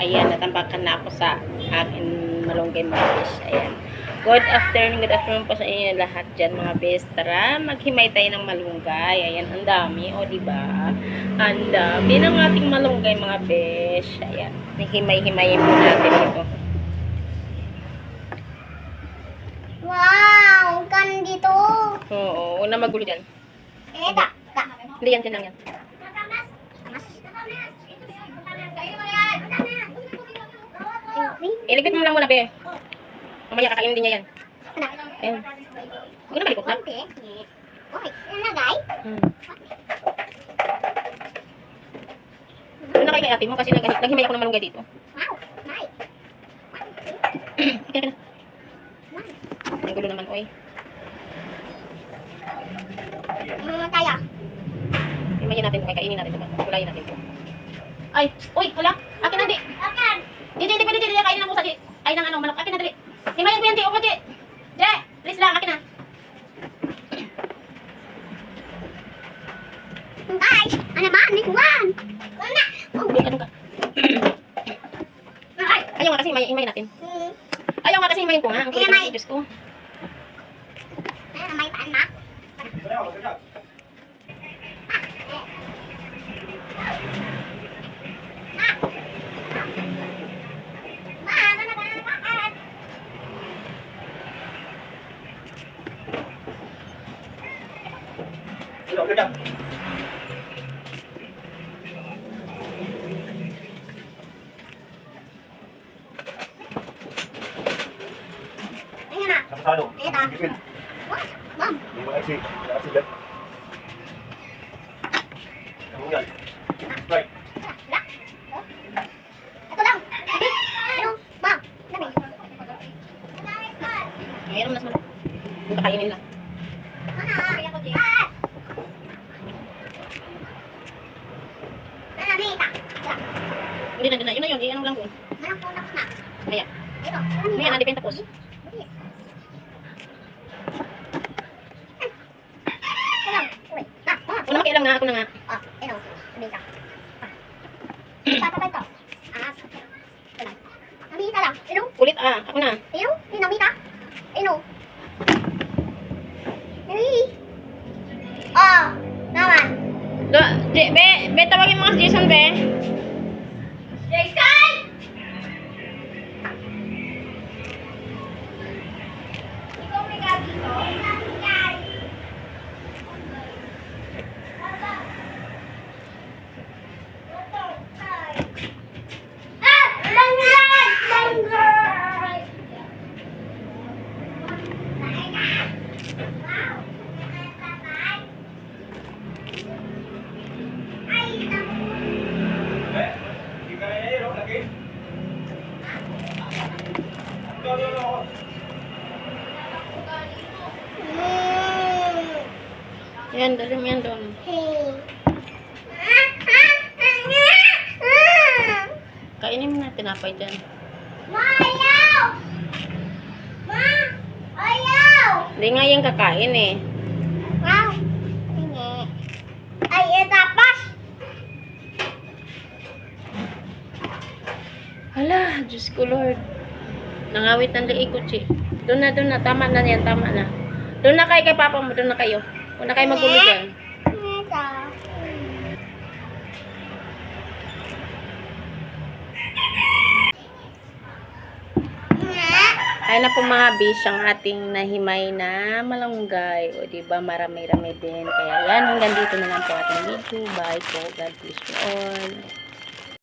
Ayan, natampakan na ako sa akin malunggay mga besh. Ayan. Good afternoon, good afternoon po sa inyo lahat dyan mga besh. Tara, maghimay tayo ng malunggay. Ayan, ang dami, o diba? Ang dami ng ating malunggay mga besh. Ayan, himay-himayin po natin ito. Wow! Gandito! Oo, una magulo dyan. Eh, ta. Ta. Hindi yan, dyan lang yan. Iligpit mo lang muna, be. Mamaya kakainin din niya yan. Ayan. Huwag na malikot na. Okay, nalagay. Hmm. Doon na kayo kay ate mo kasi nag naghimay ako ng malunggay dito. Wow! Nice! Okay na. Ang gulo naman, oy. Mga kaya. Himayin natin ito, kaya kainin natin ito. Kulayin natin ito. Ay, uy, hala. Akin na, di. Akan! Di, di, di, pwede, di, di, kainin pusa, di. Ay, ng ano, manok. Akin na, dali. Himayin ko yan, di. Opo, di. Di, please lang, akin na. Ay! Ano ba? Ano kuwan? Wala! Oh, Di, ano ka? ay! Ayaw nga kasi himayin, himayin natin. Hmm. Ayaw nga kasi himayin ko nga. Ang kulit ng Diyos ko. Ayun, may paanak. Ma, ano na ba? Bakit? Ayun na. Nakasalo. What? Ma'am. Yung mga exit. Ano yan? Right. Mayroon mas malaki. Kakainin lang. Ah. Ah. Dami. Hindi na, na. Yun na yun. Iyan lang yun. Manang po tapos na. Maya. Ito. Maya, nandipin tapos. Ah. Ah. Una makialam nga, ako na nga. Ah. Ito. Dami ka. Ah. Tatapay ko. Ah. Lang. Dami ka lang. Ito. Kulit ah, ako na. Ino? Dinamita? Ino? Dali. Oh, naman. Do, di, be, be, tawagin mo si Jason, be. Yan, dali mo yan doon. Kainin mo na, tinapay dyan. Ayaw! Ma! Ayaw! Hindi nga yan kakain eh. Wow! Hindi. Ay, tapos! Hala, Diyos ko Lord. Nangawit ng liig ko, Chi. Doon na, doon na. Tama na yan, tama na. Doon na kayo kay papa mo, doon na kayo. Huwag na kayo magulo dyan. Ayun na po mga bish ang ating nahimay na malunggay. O diba, marami-rami din. Kaya yan, hanggang dito na lang po ating video. Bye po. God bless you all.